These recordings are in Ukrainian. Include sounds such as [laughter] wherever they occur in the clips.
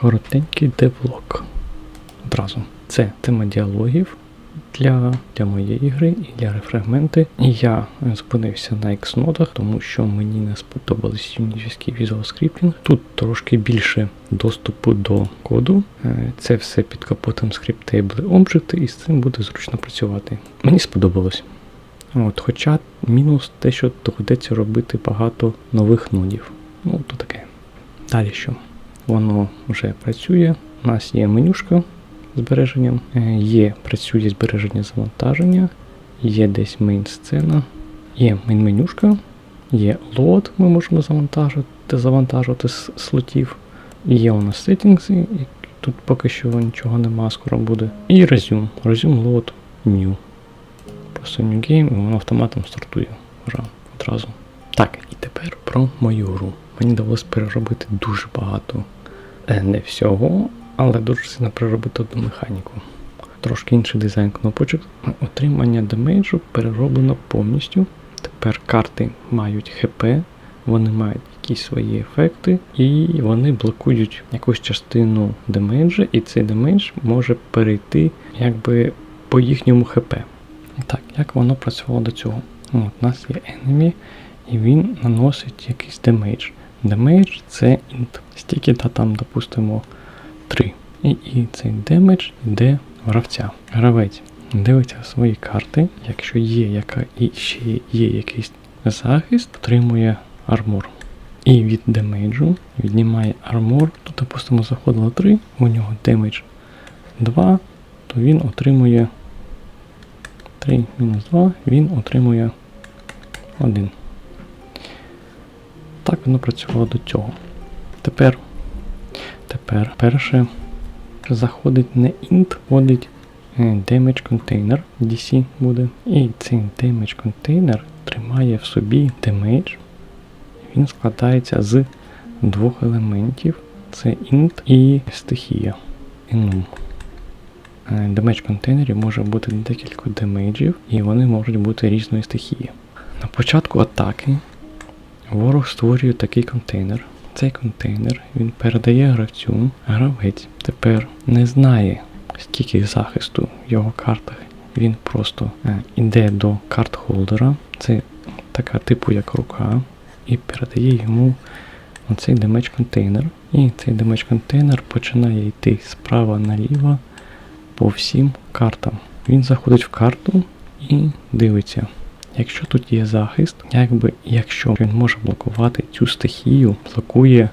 коротенький девлог. Одразу. Це тема діалогів для, для моєї гри і для рефрагменти. І я зупинився на Xnode, тому що мені не сподобались Visual Scripting. Тут трошки більше доступу до коду. Е, Це все під капотом Scriptable Object, і з цим буде зручно працювати. Мені сподобалось. От, хоча мінус те, що доведеться робити багато нових нодів. Ну, то таке. Далі що? Воно вже працює. У нас є менюшка збереженням, е, є працює збереження завантаження, є десь мейн сцена, є мейн менюшка, є лот, ми можемо завантажити, завантажувати з слотів. Є у нас settings, тут поки що нічого нема, скоро буде. І resume. Resume load new. Просто new game, і воно автоматом стартує гра одразу. Так, і тепер про мою гру. Мені довелось переробити дуже багато. Е, Не всього, але дуже сильно переробити одну механіку. Трошки інший дизайн кнопочок. Отримання демейджу перероблено повністю. Тепер карти мають ХП, вони мають якісь свої ефекти, і вони блокують якусь частину демейджа, і цей демейдж може перейти якби по їхньому ХП. Так, як воно працювало до цього? От, у нас є enemy, і він наносить якийсь демейдж. Демейдж це int. Стільки та там, допустимо, 3. І, і цей демедж йде гравця. Гравець дивиться свої карти. Якщо є яка і ще є якийсь захист, отримує армор. І від демейджу віднімає армор. Тут, допустимо, заходило 3, у нього демедж 2, то він отримує 3 мінус 2, він отримує 1. Так воно працювало до цього. Тепер, тепер перше заходить не int, вводить е, damage container, DC буде. І цей damage container тримає в собі damage. Він складається з двох елементів: це int і стихія. Enum. Е, Damage контейнері може бути декілька демейджів, і вони можуть бути різної стихії. На початку атаки ворог створює такий контейнер. Цей контейнер він передає гравцю. Гравець тепер не знає, скільки захисту в його картах. Він просто е, йде до карт холдера, це така типу як рука, і передає йому оцей демедж контейнер. І цей демедж контейнер починає йти справа наліво по всім картам. Він заходить в карту і дивиться. Якщо тут є захист, якби якщо він може блокувати цю стихію, блокує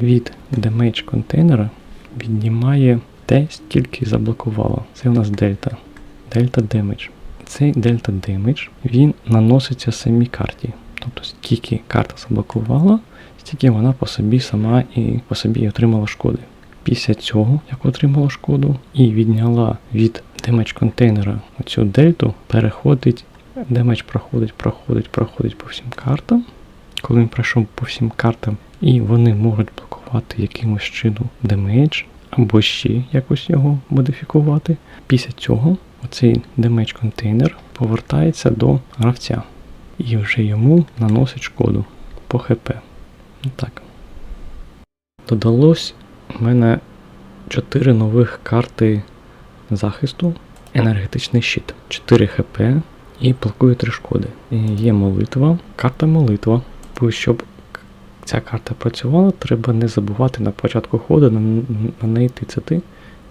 від демедж контейнера, віднімає те, скільки заблокувало. Це у нас дельта. Дельта демедж. Цей дельта демедж він наноситься самій карті. Тобто, скільки карта заблокувала, стільки вона по собі сама і по собі отримала шкоди. Після цього, як отримала шкоду, і відняла від демедж контейнера оцю дельту, переходить Демедж проходить, проходить, проходить по всім картам. Коли він пройшов по всім картам, і вони можуть блокувати якимось чином демедж, або ще якось його модифікувати. Pісля цього оцей демедж контейнер повертається до гравця. І вже йому наносить шкоду по ХП. Так. Додалось у мене 4 нових карти захисту. Енергетичний щит. 4 ХП і блокує 3 шкоди. Є молитва, карта молитва. Щоб ця карта працювала, треба не забувати на початку ходу на, неї тицяти.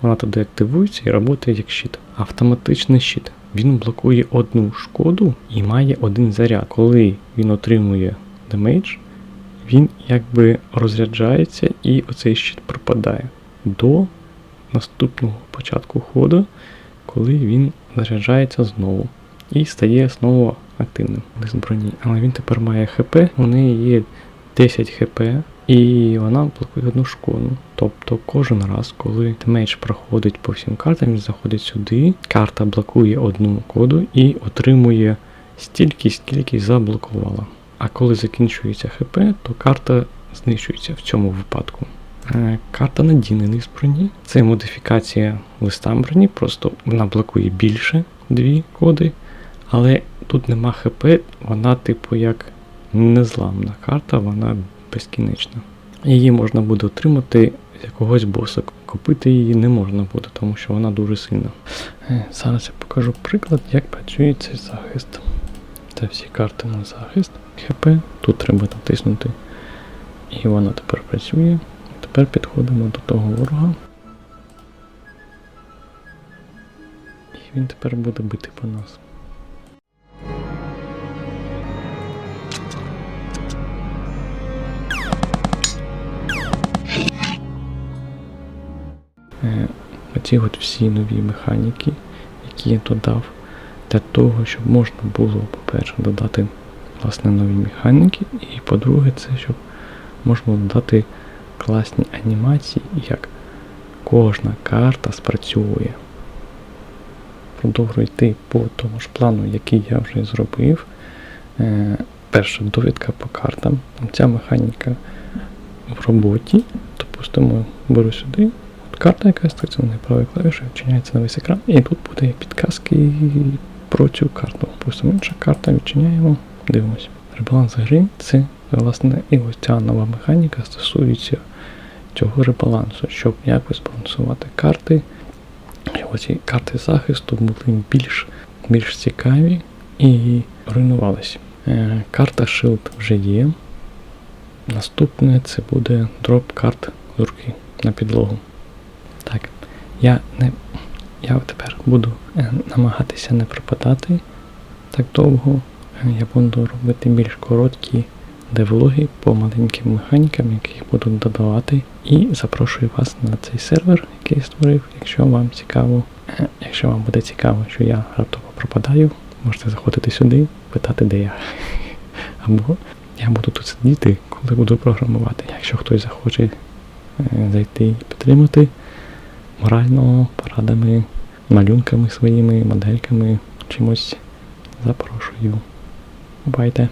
Вона тоді активується і працює як щит. Автоматичний щит. Він блокує одну шкоду і має один заряд. Коли він отримує демейдж, він якби розряджається і оцей щит пропадає до наступного початку ходу, коли він заряджається знову і стає знову активним без броні. Але він тепер має ХП, у неї є 10 ХП, і вона блокує одну шкоду. Тобто кожен раз, коли меч проходить по всім картам, він заходить сюди, карта блокує одну коду і отримує стільки, скільки заблокувала. А коли закінчується ХП, то карта знищується в цьому випадку. Е, Карта надійнений з броні. Це модифікація листа броні, просто вона блокує більше дві коди. Але тут нема ХП, вона, типу, як незламна карта, вона безкінечна. Її можна буде отримати з якогось боса. Купити її не можна буде, тому що вона дуже сильна. Е, Зараз я покажу приклад, як працює цей захист. Це всі карти на захист. ХП. Тут треба натиснути. І вона тепер працює. Тепер підходимо до того ворога. І він тепер буде бити по нас. Оці от всі нові механіки, які я додав, для того, щоб можна було, по-перше, додати власне нові механіки, і по-друге, це щоб можна було додати класні анімації, як кожна карта спрацьовує. Продовжую йти по тому ж плану, який я вже зробив. Е, перша довідка по картам. Ця механіка в роботі. Допустимо, беру сюди. Карта якась стаціонарна правою клавішою відчиняється на весь екран, і тут буде підказки про цю карту. Допустимо, інша карта відчиняємо, дивимося. Ребаланс гри це власне і ось ця нова механіка стосується цього ребалансу, щоб якось балансувати карти. Оці карти захисту були більш, більш цікаві і руйнувалися. Е, карта Shield вже є. Наступне це буде дроп карт з руки на підлогу. Я не. Я тепер буду е, намагатися не пропадати так довго. Е, Я буду робити більш короткі девлоги по маленьким механікам, яких буду додавати. І запрошую вас на цей сервер, який я створив. Якщо вам цікаво, е, якщо вам буде цікаво, що я раптово пропадаю, можете заходити сюди, питати, де я. [laughs] Або я буду тут сидіти, коли буду програмувати. Якщо хтось захоче зайти і підтримати морально, порадами, малюнками своїми, модельками, чимось запрошую. Бувайте!